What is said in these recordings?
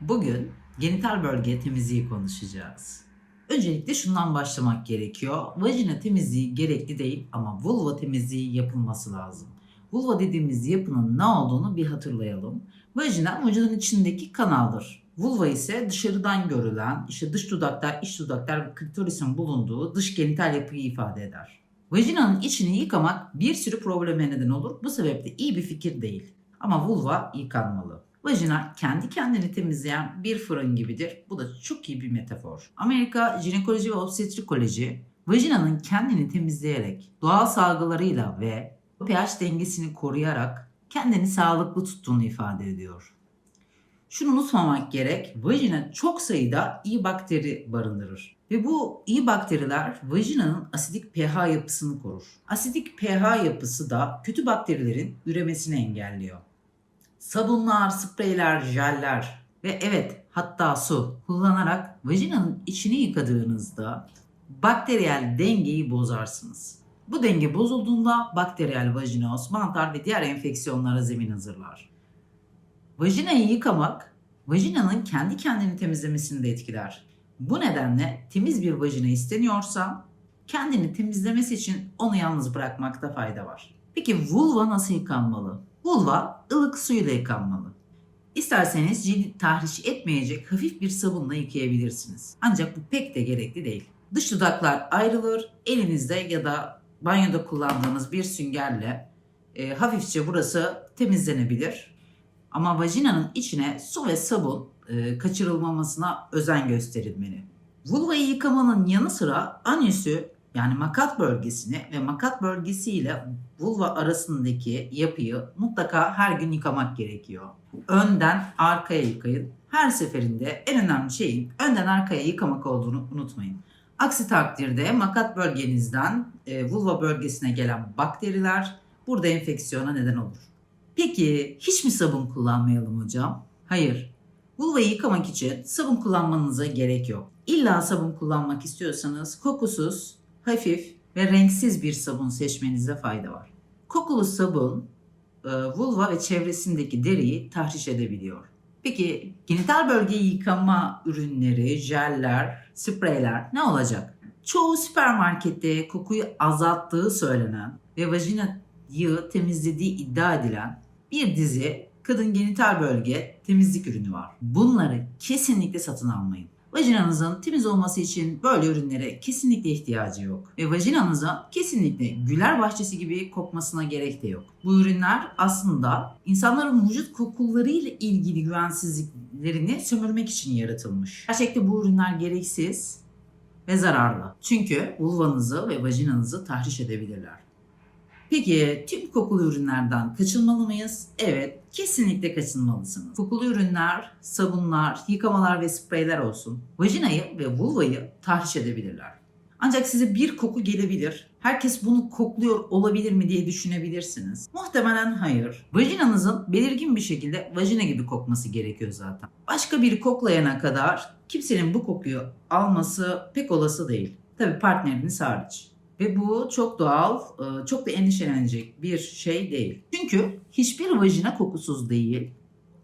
Bugün genital bölge temizliği konuşacağız. Öncelikle şundan başlamak gerekiyor. Vajina temizliği gerekli değil ama vulva temizliği yapılması lazım. Vulva dediğimiz yapının ne olduğunu bir hatırlayalım. Vajina vücudun içindeki kanaldır. Vulva ise dışarıdan görülen, işte dış dudaklar, iç dudaklar ve klitorisin bulunduğu dış genital yapıyı ifade eder. Vajinanın içini yıkamak bir sürü probleme neden olur. Bu sebeple iyi bir fikir değil. Ama vulva yıkanmalı. Vajina kendi kendini temizleyen bir fırın gibidir. Bu da çok iyi bir metafor. Amerika Jinekoloji ve Obstetrikoloji, vajinanın kendini temizleyerek, doğal salgılarıyla ve pH dengesini koruyarak kendini sağlıklı tuttuğunu ifade ediyor. Şunu unutmamak gerek, vajina çok sayıda iyi bakteri barındırır. Ve bu iyi bakteriler vajinanın asidik pH yapısını korur. Asidik pH yapısı da kötü bakterilerin üremesini engelliyor. Sabunlar, spreyler, jeller ve evet hatta su kullanarak vajinanın içini yıkadığınızda bakteriyel dengeyi bozarsınız. Bu denge bozulduğunda bakteriyel vajinoz, mantar ve diğer enfeksiyonlara zemin hazırlar. Vajinayı yıkamak, vajinanın kendi kendini temizlemesini de etkiler. Bu nedenle temiz bir vajina isteniyorsa kendini temizlemesi için onu yalnız bırakmakta fayda var. Peki vulva nasıl yıkanmalı? Vulva ılık suyla yıkanmalı. İsterseniz cildi tahriş etmeyecek hafif bir sabunla yıkayabilirsiniz. Ancak bu pek de gerekli değil. Dış dudaklar ayrılır, elinizde ya da banyoda kullandığınız bir süngerle e, hafifçe burası temizlenebilir. Ama vajinanın içine su ve sabun e, kaçırılmamasına özen gösterilmeli. Vulvayı yıkamanın yanı sıra anüsü yani makat bölgesini ve makat bölgesi ile vulva arasındaki yapıyı mutlaka her gün yıkamak gerekiyor. Önden arkaya yıkayın. Her seferinde en önemli şeyin önden arkaya yıkamak olduğunu unutmayın. Aksi takdirde makat bölgenizden e, vulva bölgesine gelen bakteriler burada enfeksiyona neden olur. Peki hiç mi sabun kullanmayalım hocam? Hayır. Vulvayı yıkamak için sabun kullanmanıza gerek yok. İlla sabun kullanmak istiyorsanız kokusuz, hafif ve renksiz bir sabun seçmenize fayda var. Kokulu sabun e, vulva ve çevresindeki deriyi tahriş edebiliyor. Peki genital bölgeyi yıkama ürünleri, jeller, spreyler ne olacak? Çoğu süpermarkette kokuyu azalttığı söylenen ve vajinayı temizlediği iddia edilen bir dizi kadın genital bölge temizlik ürünü var. Bunları kesinlikle satın almayın. Vajinanızın temiz olması için böyle ürünlere kesinlikle ihtiyacı yok. Ve vajinanızın kesinlikle güler bahçesi gibi kokmasına gerek de yok. Bu ürünler aslında insanların vücut kokularıyla ilgili güvensizliklerini sömürmek için yaratılmış. Gerçekte bu ürünler gereksiz ve zararlı. Çünkü vulvanızı ve vajinanızı tahriş edebilirler. Peki tüm kokulu ürünlerden kaçınmalı mıyız? Evet, kesinlikle kaçınmalısınız. Kokulu ürünler, sabunlar, yıkamalar ve spreyler olsun. Vajinayı ve vulvayı tahriş edebilirler. Ancak size bir koku gelebilir. Herkes bunu kokluyor olabilir mi diye düşünebilirsiniz. Muhtemelen hayır. Vajinanızın belirgin bir şekilde vajina gibi kokması gerekiyor zaten. Başka biri koklayana kadar kimsenin bu kokuyu alması pek olası değil. Tabii partneriniz hariç. Ve bu çok doğal, e, çok da endişelenecek bir şey değil. Çünkü hiçbir vajina kokusuz değil,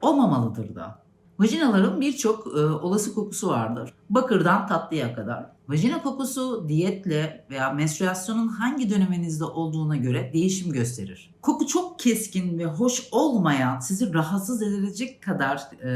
olmamalıdır da. Vajinaların birçok e, olası kokusu vardır. Bakırdan tatlıya kadar. Vajina kokusu diyetle veya menstruasyonun hangi döneminizde olduğuna göre değişim gösterir. Koku çok keskin ve hoş olmayan, sizi rahatsız edecek kadar e,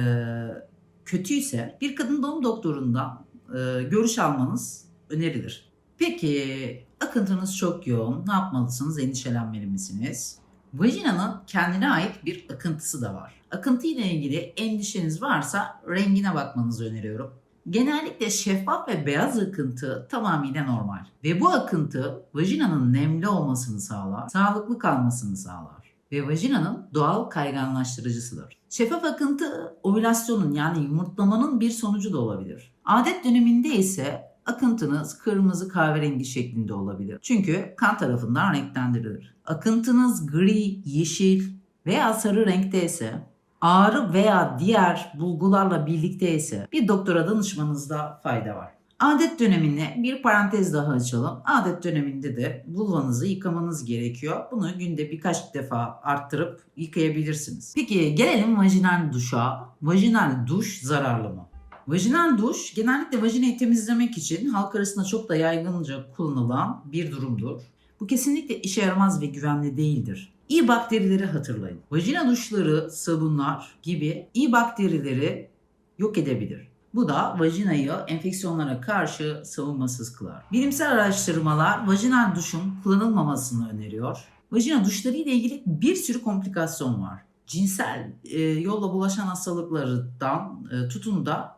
kötüyse bir kadın doğum doktorundan e, görüş almanız önerilir. Peki akıntınız çok yoğun. Ne yapmalısınız? Endişelenmeli misiniz? Vajinanın kendine ait bir akıntısı da var. Akıntı ile ilgili endişeniz varsa rengine bakmanızı öneriyorum. Genellikle şeffaf ve beyaz akıntı tamamıyla normal. Ve bu akıntı vajinanın nemli olmasını sağlar, sağlıklı kalmasını sağlar. Ve vajinanın doğal kayganlaştırıcısıdır. Şeffaf akıntı ovülasyonun yani yumurtlamanın bir sonucu da olabilir. Adet döneminde ise akıntınız kırmızı kahverengi şeklinde olabilir. Çünkü kan tarafından renklendirilir. Akıntınız gri, yeşil veya sarı renkte ise ağrı veya diğer bulgularla birlikte ise bir doktora danışmanızda fayda var. Adet dönemine bir parantez daha açalım. Adet döneminde de vulvanızı yıkamanız gerekiyor. Bunu günde birkaç defa arttırıp yıkayabilirsiniz. Peki gelelim vajinal duşa. Vajinal duş zararlı mı? Vajinal duş genellikle vajinayı temizlemek için halk arasında çok da yaygınca kullanılan bir durumdur. Bu kesinlikle işe yaramaz ve güvenli değildir. İyi bakterileri hatırlayın. Vajina duşları, sabunlar gibi iyi bakterileri yok edebilir. Bu da vajinayı enfeksiyonlara karşı savunmasız kılar. Bilimsel araştırmalar vajinal duşun kullanılmamasını öneriyor. Vajina duşları ile ilgili bir sürü komplikasyon var. Cinsel e, yolla bulaşan hastalıklardan e, tutun da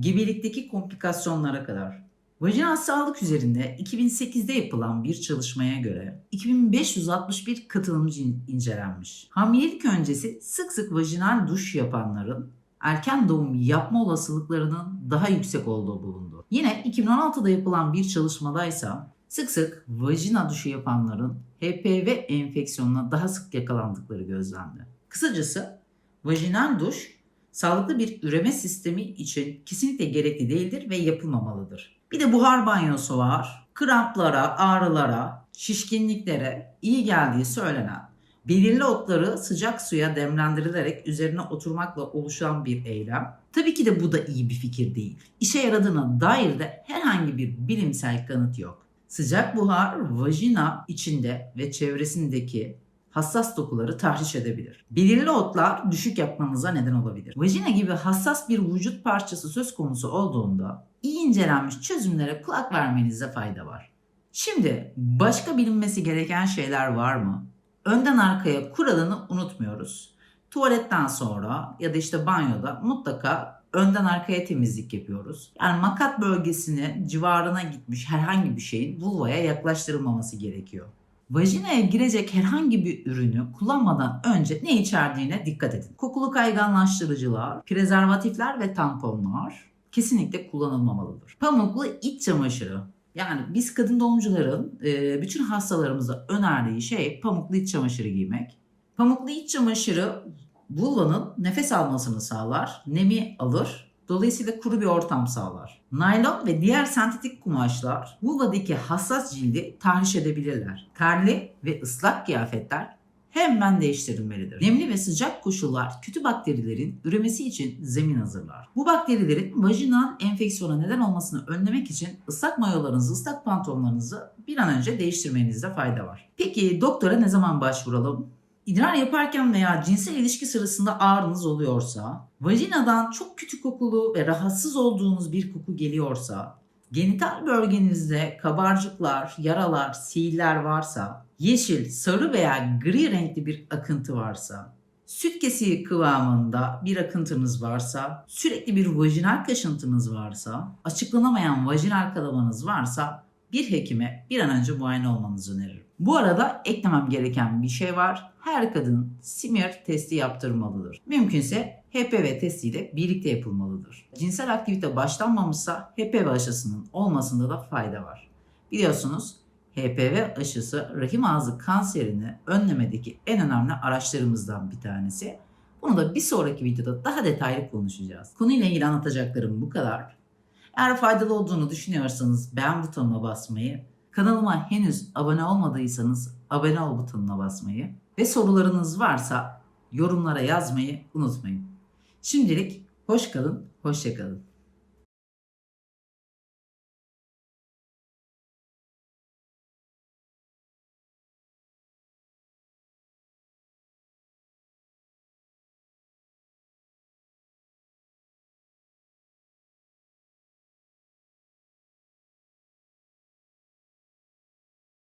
gebelikteki komplikasyonlara kadar. Vajinal sağlık üzerinde 2008'de yapılan bir çalışmaya göre 2561 katılımcı in- incelenmiş. Hamilelik öncesi sık sık vajinal duş yapanların erken doğum yapma olasılıklarının daha yüksek olduğu bulundu. Yine 2016'da yapılan bir çalışmadaysa sık sık vajina duşu yapanların HPV enfeksiyonuna daha sık yakalandıkları gözlendi. Kısacası vajinal duş sağlıklı bir üreme sistemi için kesinlikle gerekli değildir ve yapılmamalıdır. Bir de buhar banyosu var. Kramplara, ağrılara, şişkinliklere iyi geldiği söylenen belirli otları sıcak suya demlendirilerek üzerine oturmakla oluşan bir eylem. Tabii ki de bu da iyi bir fikir değil. İşe yaradığına dair de herhangi bir bilimsel kanıt yok. Sıcak buhar vajina içinde ve çevresindeki hassas dokuları tahriş edebilir. Belirli otlar düşük yapmanıza neden olabilir. Vajina gibi hassas bir vücut parçası söz konusu olduğunda iyi incelenmiş çözümlere kulak vermenize fayda var. Şimdi başka bilinmesi gereken şeyler var mı? Önden arkaya kuralını unutmuyoruz. Tuvaletten sonra ya da işte banyoda mutlaka önden arkaya temizlik yapıyoruz. Yani makat bölgesine civarına gitmiş herhangi bir şeyin vulvaya yaklaştırılmaması gerekiyor. Vajinaya girecek herhangi bir ürünü kullanmadan önce ne içerdiğine dikkat edin. Kokulu kayganlaştırıcılar, prezervatifler ve tamponlar kesinlikle kullanılmamalıdır. Pamuklu iç çamaşırı. Yani biz kadın doğumcuların e, bütün hastalarımıza önerdiği şey pamuklu iç çamaşırı giymek. Pamuklu iç çamaşırı vulvanın nefes almasını sağlar, nemi alır, dolayısıyla kuru bir ortam sağlar. Naylon ve diğer sentetik kumaşlar vulvadaki hassas cildi tahriş edebilirler. Terli ve ıslak kıyafetler hemen değiştirilmelidir. Nemli ve sıcak koşullar kötü bakterilerin üremesi için zemin hazırlar. Bu bakterilerin vajinal enfeksiyona neden olmasını önlemek için ıslak mayolarınızı, ıslak pantolonlarınızı bir an önce değiştirmenizde fayda var. Peki doktora ne zaman başvuralım? İdrar yaparken veya cinsel ilişki sırasında ağrınız oluyorsa, vajinadan çok kötü kokulu ve rahatsız olduğunuz bir koku geliyorsa, genital bölgenizde kabarcıklar, yaralar, sihirler varsa, yeşil, sarı veya gri renkli bir akıntı varsa, süt kesiği kıvamında bir akıntınız varsa, sürekli bir vajinal kaşıntınız varsa, açıklanamayan vajinal kanamanız varsa bir hekime bir an önce muayene olmanızı öneririm. Bu arada eklemem gereken bir şey var. Her kadın smear testi yaptırmalıdır. Mümkünse HPV testiyle birlikte yapılmalıdır. Cinsel aktivite başlanmamışsa HPV aşısının olmasında da fayda var. Biliyorsunuz HPV aşısı rahim ağzı kanserini önlemedeki en önemli araçlarımızdan bir tanesi. Bunu da bir sonraki videoda daha detaylı konuşacağız. Konuyla ilgili anlatacaklarım bu kadar. Eğer faydalı olduğunu düşünüyorsanız beğen butonuna basmayı, kanalıma henüz abone olmadıysanız abone ol butonuna basmayı ve sorularınız varsa yorumlara yazmayı unutmayın. Şimdilik hoş kalın, hoşça kalın.